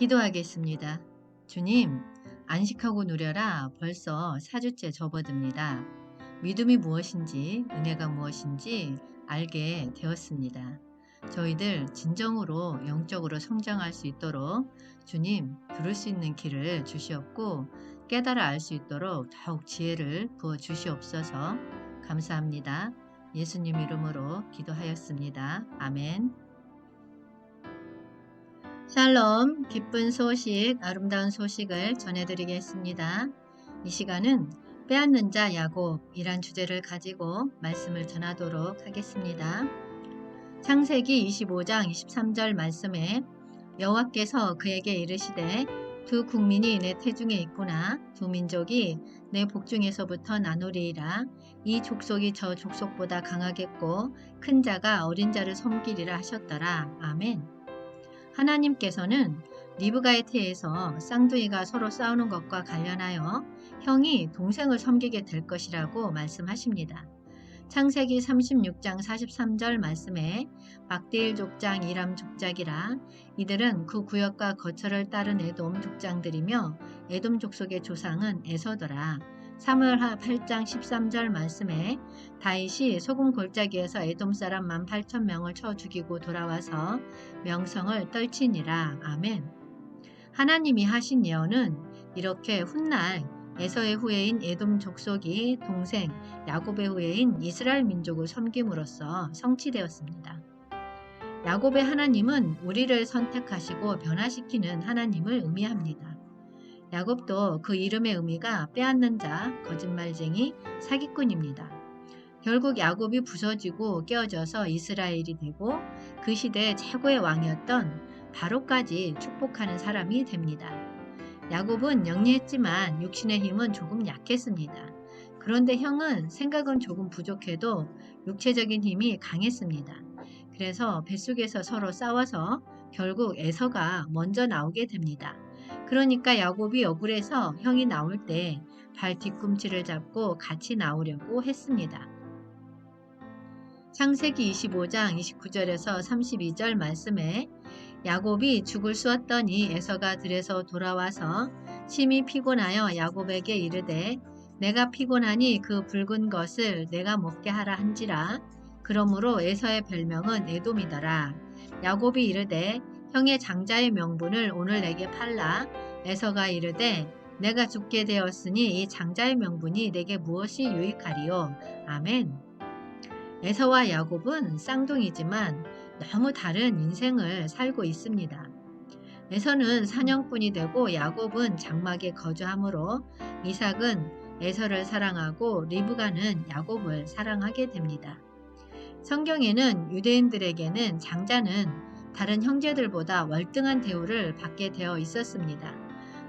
기도하겠습니다. 주님, 안식하고 누려라 벌써 4주째 접어듭니다. 믿음이 무엇인지, 은혜가 무엇인지 알게 되었습니다. 저희들 진정으로 영적으로 성장할 수 있도록 주님 들을 수 있는 길을 주시옵고 깨달아 알 수 있도록 더욱 지혜를 부어 주시옵소서 감사합니다. 예수님 이름으로 기도하였습니다. 아멘. 샬롬, 기쁜 소식, 아름다운 소식을 전해드리겠습니다. 이 시간은 빼앗는 자 야곱이란 주제를 가지고 말씀을 전하도록 하겠습니다. 창세기 25장 23절 말씀에 여호와께서 그에게 이르시되 두 국민이 내 태중에 있구나 두 민족이 내 복중에서부터 나누리이라 이 족속이 저 족속보다 강하겠고 큰 자가 어린 자를 섬기리라 하셨더라 아멘 하나님께서는 리브가의 태에서 쌍둥이가 서로 싸우는 것과 관련하여 형이 동생을 섬기게 될 것이라고 말씀하십니다. 창세기 36장 43절 말씀에 막대일 족장 이람 족장이라 이들은 그 구역과 거처를 따른 에돔 족장들이며 에돔 족속의 조상은 에서더라. 사무엘하 8장 13절 말씀에 다윗이 소금 골짜기에서 에돔 사람 18,000명을 쳐 죽이고 돌아와서 명성을 떨치니라. 아멘. 하나님이 하신 예언은 이렇게 훗날 에서의 후예인 에돔 족속이 동생 야곱의 후예인 이스라엘 민족을 섬김으로써 성취되었습니다. 야곱의 하나님은 우리를 선택하시고 변화시키는 하나님을 의미합니다. 야곱도 그 이름의 의미가 빼앗는 자, 거짓말쟁이, 사기꾼입니다. 결국 야곱이 부서지고 깨어져서 이스라엘이 되고 그 시대의 최고의 왕이었던 바로까지 축복하는 사람이 됩니다. 야곱은 영리했지만 육신의 힘은 조금 약했습니다. 그런데 형은 생각은 조금 부족해도 육체적인 힘이 강했습니다. 그래서 뱃속에서 서로 싸워서 결국 에서가 먼저 나오게 됩니다. 그러니까 야곱이 억울해서 형이 나올 때 발 뒤꿈치를 잡고 같이 나오려고 했습니다. 창세기 25장 29절에서 32절 말씀에 야곱이 죽을 쑤었더니 에서가 들에서 돌아와서 심히 피곤하여 야곱에게 이르되 내가 피곤하니 그 붉은 것을 내가 먹게 하라 한지라 그러므로 에서의 별명은 에돔이더라 야곱이 이르되 형의 장자의 명분을 오늘 내게 팔라 에서가 이르되 내가 죽게 되었으니 이 장자의 명분이 내게 무엇이 유익하리요 아멘 에서와 야곱은 쌍둥이지만 너무 다른 인생을 살고 있습니다. 에서는 사냥꾼이 되고 야곱은 장막에 거주하므로 이삭은 에서를 사랑하고 리브가는 야곱을 사랑하게 됩니다. 성경에는 유대인들에게는 장자는 다른 형제들보다 월등한 대우를 받게 되어 있었습니다.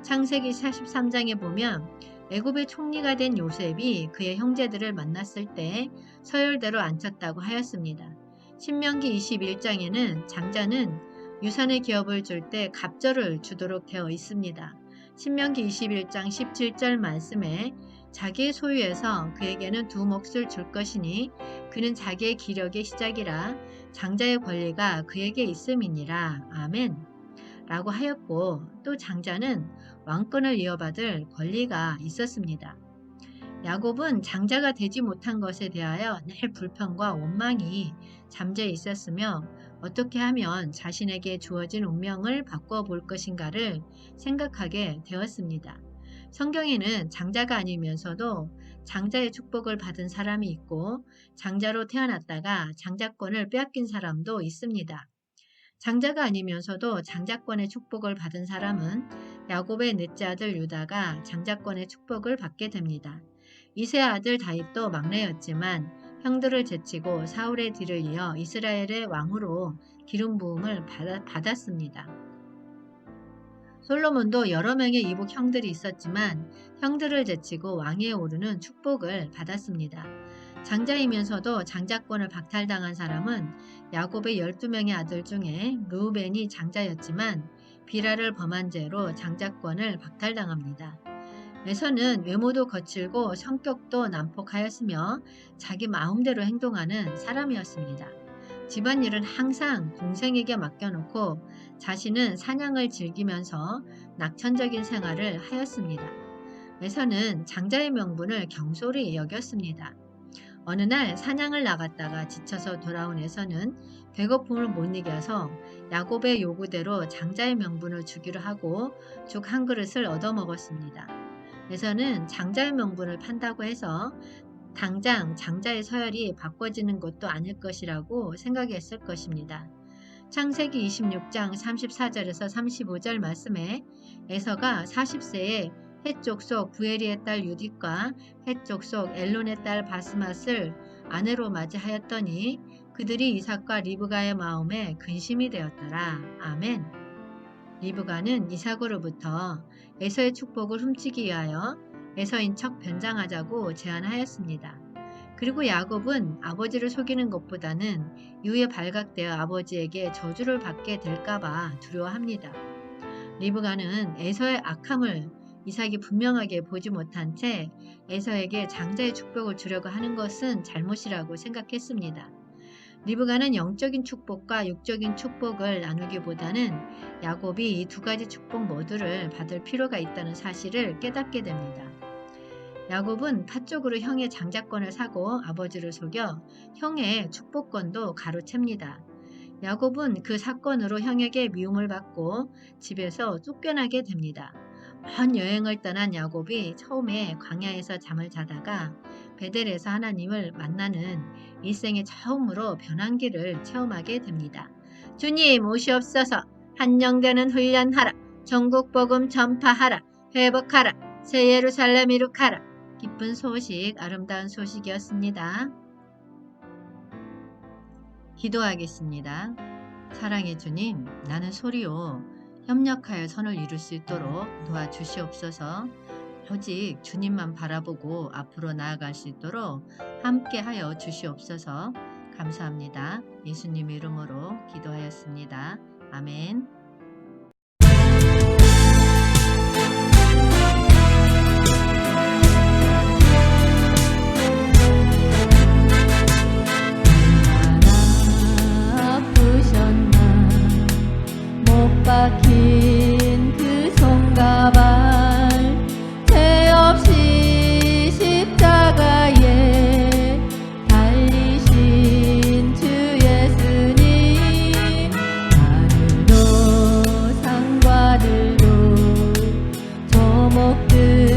창세기 43장에 보면 애굽의 총리가 된 요셉이 그의 형제들을 만났을 때 서열대로 앉혔다고 하였습니다. 신명기 21장에는 장자는 유산의 기업을 줄 때 갑절을 주도록 되어 있습니다. 신명기 21장 17절 말씀에 자기의 소유에서 그에게는 두 몫을 줄 것이니 그는 자기의 기력의 시작이라 장자의 권리가 그에게 있음이니라. 아멘. 라고 하였고 또 장자는 왕권을 이어받을 권리가 있었습니다. 야곱은 장자가 되지 못한 것에 대하여 늘 불평과 원망이 잠재 있었으며 어떻게 하면 자신에게 주어진 운명을 바꿔 볼 것인가를 생각하게 되었습니다. 성경에는 장자가 아니면서도 장자의 축복을 받은 사람이 있고 장자로 태어났다가 장자권을 빼앗긴 사람도 있습니다. 장자가 아니면서도 장자권의 축복을 받은 사람은 야곱의 넷째 아들 유다가 장자권의 축복을 받게 됩니다. 이세 아들 다윗도 막내였지만 형들을 제치고 사울의 뒤를 이어 이스라엘의 왕으로 기름 부음을 받았습니다. 솔로몬도 여러 명의 이복 형들이 있었지만 형들을 제치고 왕위에 오르는 축복을 받았습니다. 장자이면서도 장자권을 박탈당한 사람은 야곱의 12명의 아들 중에 르우벤이 장자였지만 비라를 범한 죄로 장자권을 박탈당합니다. 에서는 외모도 거칠고 성격도 난폭하였으며 자기 마음대로 행동하는 사람이었습니다. 집안일은 항상 동생에게 맡겨놓고 자신은 사냥을 즐기면서 낙천적인 생활을 하였습니다. 에서는 장자의 명분을 경솔히 여겼습니다. 어느 날 사냥을 나갔다가 지쳐서 돌아온 에서는 배고픔을 못 이겨서 야곱의 요구대로 장자의 명분을 주기로 하고 죽 한 그릇을 얻어먹었습니다. 에서는 장자의 명분을 판다고 해서 당장 장자의 서열이 바꿔지는 것도 아닐 것이라고 생각했을 것입니다. 창세기 26장 34절에서 35절 말씀에 에서가 40세에 해쪽 속 부에리의 딸 유딧과 해쪽 속 엘론의 딸 바스맛을 아내로 맞이하였더니 그들이 이삭과 리브가의 마음에 근심이 되었더라. 아멘. 리브가는 이삭으로부터 에서의 축복을 훔치기 위하여 에서인 척 변장하자고 제안하였습니다. 그리고 야곱은 아버지를 속이는 것보다는 이후에 발각되어 아버지에게 저주를 받게 될까봐 두려워합니다. 리브가는 에서의 악함을 이삭이 분명하게 보지 못한 채 에서에게 장자의 축복을 주려고 하는 것은 잘못이라고 생각했습니다. 리브가는 영적인 축복과 육적인 축복을 나누기보다는 야곱이 이 두 가지 축복 모두를 받을 필요가 있다는 사실을 깨닫게 됩니다. 야곱은 파쪽으로 형의 장자권을 사고 아버지를 속여 형의 축복권도 가로챕니다. 야곱은 그 사건으로 형에게 미움을 받고 집에서 쫓겨나게 됩니다. 먼 여행을 떠난 야곱이 처음에 광야에서 잠을 자다가 베델에서 하나님을 만나는 일생의 처음으로 변환기를 체험하게 됩니다. 주님 오시옵소서 한영되는 훈련하라 전국 복음 전파하라 회복하라 새 예루살렘 이룩하라 기쁜 소식 아름다운 소식이었습니다. 기도하겠습니다. 사랑의 주님 나는 소리요 협력하여 선을 이룰 수 있도록 도와주시옵소서. 오직 주님만 바라보고 앞으로 나아갈 수 있도록 함께하여 주시옵소서. 감사합니다. 예수님 이름으로 기도하였습니다. 아멘. 박힌 그 손가발 죄 없이 십자가에 달리신 주 예수님 하늘도 산과들도 저목들.